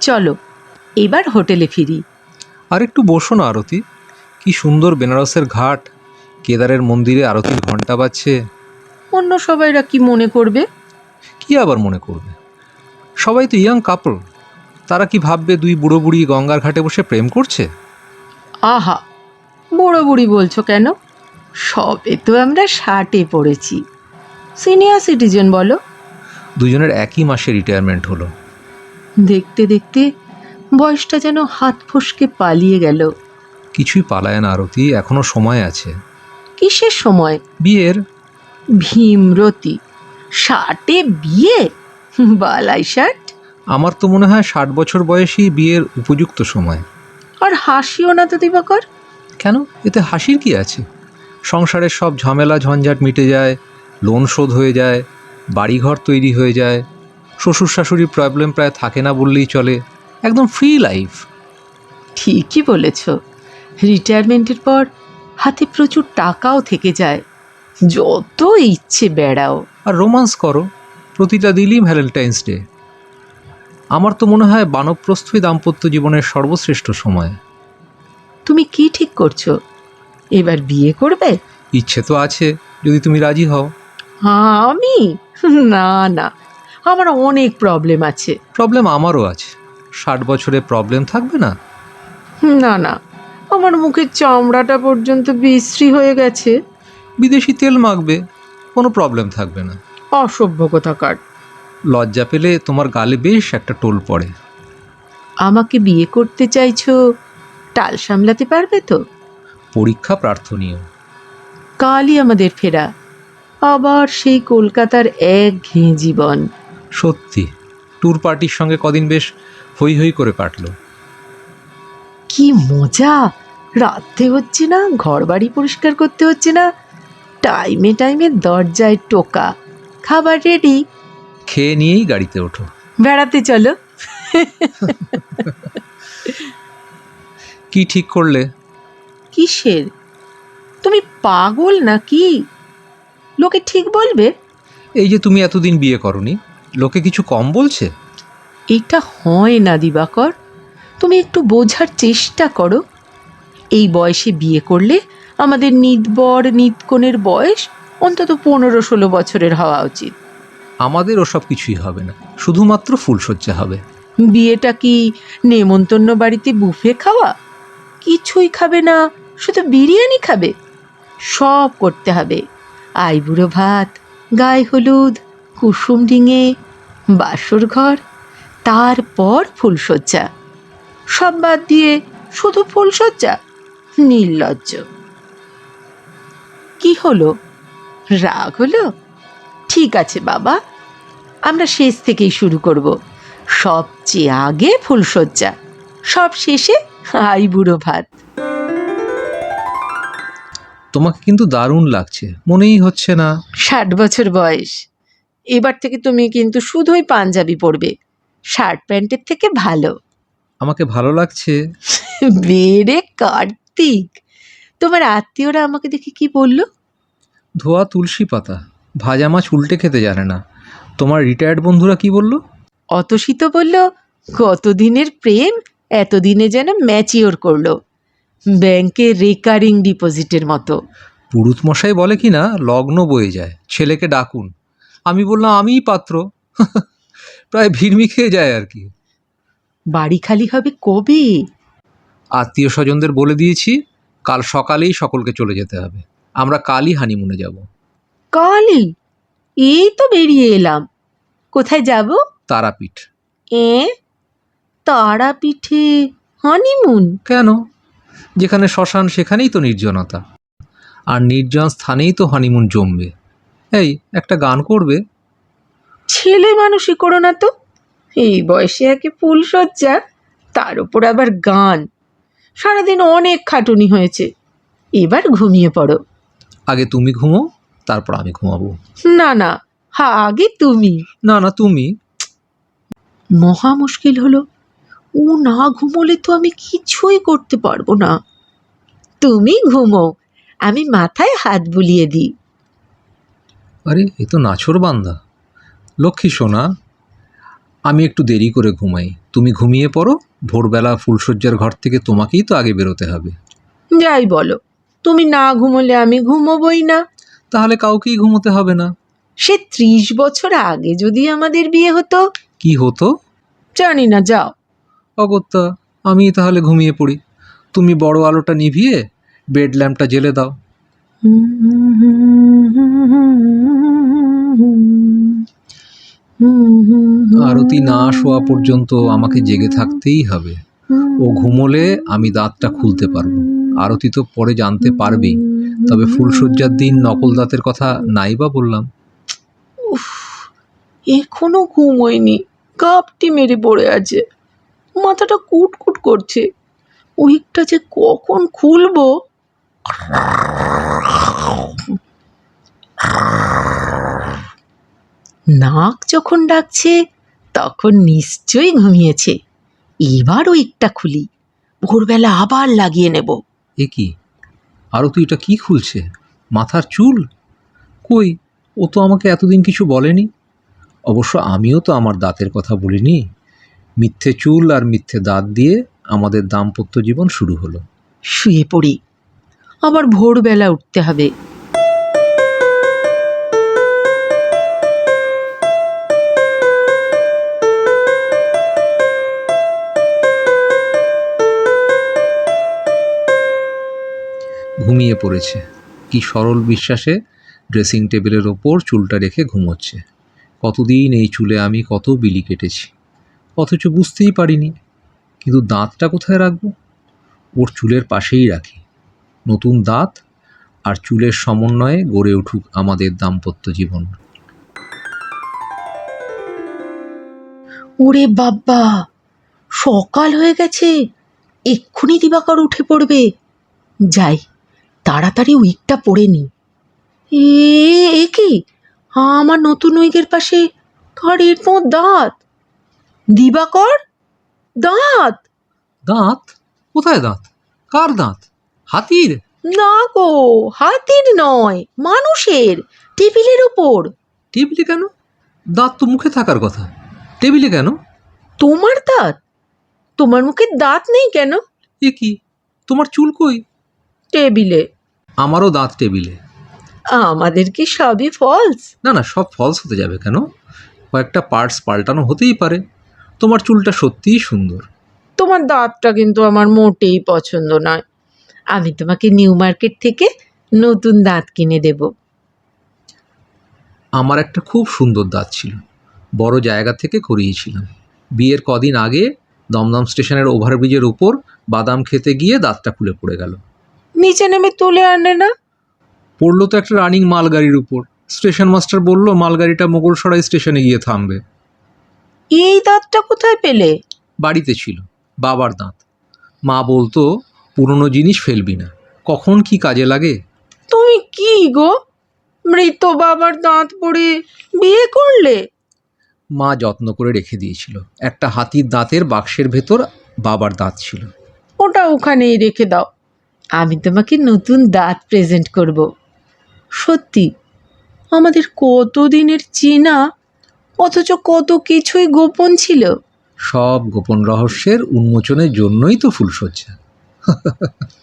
চলো এবার হোটেলে ফিরি। আর একটু বসো না আরতি। কি সুন্দর বেনারসের ঘাট। কেদারের মন্দিরে আরতির ঘণ্টা বাজছে। অন্য সবাইরা কি মনে করবে? কি আবার মনে করবে? সবাই তো ইয়াং কাপল। তারা কি ভাববে দুই বুড়ো বুড়ি গঙ্গার ঘাটে বসে প্রেম করছে? আহা বুড়ো বুড়ি বলছো কেন? সবে তো আমরা ষাটে পড়েছি। সিনিয়র সিটিজেন বলো। দুজনের একই মাসে রিটায়ারমেন্ট হলো। দেখতে দেখতে বয়সটা যেন হাত ফসকে পালিয়ে গেল। কিছুই পালায় না আরতি এখনও সময় আছে। কিসের সময়? বিয়ের। ভীমরতি। ষাটে বিয়ে? বালাই ষাট? আমার তো মনে হয় ষাট বছর বয়সী বিয়ের উপযুক্ত সময়। আর হাসিও না তো দিবাকর। কেন? এতে হাসির কি আছে? সংসারের সব ঝামেলা ঝঞ্ঝাট মিটে যায় লোন শোধ হয়ে যায় বাড়িঘর তৈরি হয়ে যায়। শ্বশুর শাশুড়ির প্রবলেম প্রায় থাকে না বললেই চলে। একদম ফ্রি লাইফ ঠিকই বলেছ। রিটায়ারমেন্টের পর হাতে প্রচুর টাকাও থেকে যায়। যত ইচ্ছে বেড়াও। আর রোমান্স করো। প্রতিটা দিনই ভ্যালেন্টাইন্স ডে আমার তো মনে হয় বানপ্রস্থই দাম্পত্য জীবনের সর্বশ্রেষ্ঠ সময়। তুমি কি ঠিক করছ? এবার বিয়ে করবে? ইচ্ছে তো আছে যদি তুমি রাজি হও। আমি। না না। আমার অনেক প্রবলেম আছে। প্রবলেম আমারও আছে। ষাট বছরে প্রবলেম থাকবে না? না না। আমার মুখের চামড়াটা পর্যন্ত বিশ্রী হয়ে গেছে। বিদেশি তেল মাখবে কোনো প্রবলেম থাকবে না। অসভ্য কোথাকার। লজ্জা পেলে তোমার গালে বেশ একটা টোল পড়ে। আমাকে বিয়ে করতে চাইছো? টাল সামলাতে পারবে তো? পরীক্ষা প্রার্থনীয়। কালই আমাদের ফেরা। আবার সেই কলকাতার এক ঘেঁ জীবন। সত্যি ট্যুর পার্টির সঙ্গে কদিন বেশ হই হই করে কাটলো। কি মজা! রাত্রে হচ্ছে না ঘর বাড়ি পরিষ্কার করতে হচ্ছে না টাইমে টাইমে দরজায় টোকা খাবার রেডি খেয়ে নিয়েই গাড়িতে ওঠো। বেড়াতে চলো। কি ঠিক করলে? কিসের? তুমি পাগল নাকি? লোকে ঠিক বলবে? এই যে তুমি এতদিন বিয়ে করনি লোকে কিছু কম বলছে? এটা হয় না দিবাকর। তুমি একটু বোঝার চেষ্টা করো। এই বয়সে বিয়ে করলে আমাদের নিদবর নিতকনের বয়স অন্তত পনেরো ষোলো বছরের হওয়া উচিত। আমাদের ওসব কিছুই হবে না শুধুমাত্র ফুলসজ্জা হবে। বিয়েটা কি নেমন্তন্ন বাড়িতে বুফে খাওয়া? কিছুই খাবে না শুধু বিরিয়ানি খাবে? সব করতে হবে। আইবুড়ো ভাত, গায়ে হলুদ, কুসুম ডিঙে, বাসর ঘর, তারপর ফুলসজ্জা সব বাদ দিয়ে শুধু ফুলসজ্জা নির্লজ্জ। কি হলো? রাগ হলো? ঠিক আছে বাবা, আমরা শেষ থেকেই শুরু করব। সবচেয়ে আগে ফুলসজ্জা সব শেষে আই বুড়ো ভাত। তোমাকে কিন্তু দারুণ লাগছে। মনেই হচ্ছে না। ষাট বছর বয়স। এবার থেকে তুমি কিন্তু শুধুই পাঞ্জাবি পরবে। শার্ট প্যান্টের থেকে ভালো। আমাকে ভালো লাগছে। বেড়ে কার্তিক। তোমার আত্মীয়রা আমাকে দেখে কি বলল? ধোয়া তুলসী পাতা। ভাজা মাছ উল্টে খেতে জানে না। তোমার রিটায়ার্ড বন্ধুরা কি বলল? অতসিত বলল কতদিনের প্রেম এতদিনে যেন ম্যাচিওর করল। ব্যাংকের রেকারিং ডিপোজিটের মতো। পুরুত মশাই বলে কি না লগ্ন বয়ে যায় ছেলেকে ডাকুন। আমি বললাম আমিই পাত্র। প্রায় ভিড়মি খেয়ে যায় আর কি। বাড়ি খালি হবে কবে? আত্মীয় স্বজনদের বলে দিয়েছি কাল সকালেই সকলকে চলে যেতে হবে। আমরা কালই হানিমুনে যাব। কালই? এই তো বেরিয়ে এলাম। কোথায় যাব? তারাপীঠ। এ? তারাপীঠে হানিমুন? কেন? যেখানে শ্মশান সেখানেই তো নির্জনতা। আর নির্জন স্থানেই তো হানিমুন জমবে। এই একটা গান করবে। ছেলে মানুষই করো না তো। এই বয়সে একে ফুল সজ্জা তার উপর আবার গান। সারাদিন অনেক খাটুনি হয়েছে। এবার ঘুমিয়ে পড়ো। আগে তুমি ঘুমো তারপর আমি ঘুমাবো। না না হা আগে তুমি। না না তুমি। মহা মুশকিল হলো। ও না ঘুমোলে তো আমি কিছুই করতে পারব না। তুমি ঘুমো। আমি মাথায় হাত বুলিয়ে দিই। আরে এ তো নাছর বান্দা। লক্ষ্মী সোনা আমি একটু দেরি করে ঘুমাই। তুমি ঘুমিয়ে পড়ো ভোরবেলা ফুলশয্যার ঘর থেকে তোমাকেই তো আগে বেরোতে হবে। যাই বলো তুমি না ঘুমোলে আমি ঘুমোবই না। তাহলে কাউকেই ঘুমোতে হবে না। সে ত্রিশ বছর আগে যদি আমাদের বিয়ে হতো? কি হতো? জানি না যাও। অগত্যা আমি তাহলে ঘুমিয়ে পড়ি। তুমি বড় আলোটা নিভিয়ে বেড ল্যাম্পটা জেলে দাও। আরতি না শোয়া পর্যন্ত আমাকে জেগে থাকতেই হবে। ও ঘুমোলে আমি দাঁতটা খুলতে পারব। আরতি তো পরে জানতে পারবেই। তবে ফুলশয্যার দিন নকল দাঁতের কথা নাই বা বললাম। এখনও ঘুমোয়নি কাপটি মেরে পড়ে আছে। মাথাটা কুটকুট করছে। উইকটা যে কখন খুলবো? নাক যখন ডাকছে, তখন নিশ্চয়ই ঘুমিয়েছে। এবার উইকটা খুলি। ভোরবেলা আবার লাগিয়ে নেব। এ কি? আরতি এটা কি খুলছে? মাথার চুল? কই, ও তো আমাকে এতদিন কিছু বলেনি। অবশ্য আমিও তো আমার দাঁতের কথা বলিনি। মিথ্যে চুল আর মিথ্যে দাঁত দিয়ে আমাদের দাম্পত্য জীবন শুরু হলো। শুয়ে পড়ি। আবার ভোরবেলা উঠতে হবে। ঘুমিয়ে পড়েছে। কি সরল বিশ্বাসে ড্রেসিং টেবিলের ওপর চুলটা রেখে ঘুমোচ্ছে। কতদিন এই চুলে আমি কত বিলি কেটেছি। অথচ বুঝতেই পারিনি। কিন্তু দাঁতটা কোথায় রাখব? ওর চুলের পাশেই রাখি। নতুন দাঁত আর চুলের সমন্বয়ে গড়ে উঠুক আমাদের দাম্পত্য জীবন। ওরে বাব্বা সকাল হয়ে গেছে, এক্ষুনি দিবাকর উঠে পড়বে। যাই, তাড়াতাড়ি উইকটা পরে নি। এ কি? আমার নতুন উইকের পাশে কারের তো দাঁত। দিবাকর? দাঁত। দাঁত? কোথায় দাঁত? কার দাঁত? হাতির? না গো হাতির নয় মানুষের টেবিলের ওপর টেবিলে কেন? দাঁত তো মুখে থাকার কথা। টেবিলে কেন? তোমার দাঁত? তোমার মুখে দাঁত নেই কেন? এ কি? তোমার চুল কই? টেবিলে। আমারও দাঁত টেবিলে। আমাদের কি সবই ফলস না না সব ফলস হতে যাবে কেন? কয়েকটা পার্টস পাল্টানো হতেই পারে। তোমার চুলটা সত্যিই সুন্দর। তোমার দাঁতটা কিন্তু আমার মোটেই পছন্দ নয়। আমি তোমাকে নিউ মার্কেট থেকে নতুন দাঁত কিনে দেব। আমার একটা খুব সুন্দর দাঁত ছিল। বড় জায়গা থেকে করিয়েছিলাম। বিয়ের কদিন আগে দমদম স্টেশনের ওভারব্রিজের উপর বাদাম খেতে গিয়ে দাঁতটা খুলে পড়ে গেল। নিচে নেমে তুলে আনে না? পড়ল তো একটা রানিং মালগাড়ির উপর। স্টেশন মাস্টার বলল মালগাড়িটা মোগলসরাই স্টেশনে গিয়ে থামবে। এই দাঁতটা কোথায় পেলে? বাড়িতে ছিল বাবার দাঁত। মা বলতো পুরনো জিনিস ফেলবি না। কখন কি কাজে লাগে? তুমি কি গো? মৃত বাবার দাঁত পড়ে বিয়ে করলে? মা যত্ন করে রেখে দিয়েছিল। একটা হাতির দাঁতের বাক্সের ভেতর বাবার দাঁত ছিল। ওটা ওখানেই রেখে দাও। আমি তোমাকে নতুন দাঁত প্রেজেন্ট করব। সত্যি আমাদের কত দিনের চেনা অথচ কত কিছুই গোপন ছিল। সব গোপন রহস্যের উন্মোচনের জন্যই তো ফুলসজ্জা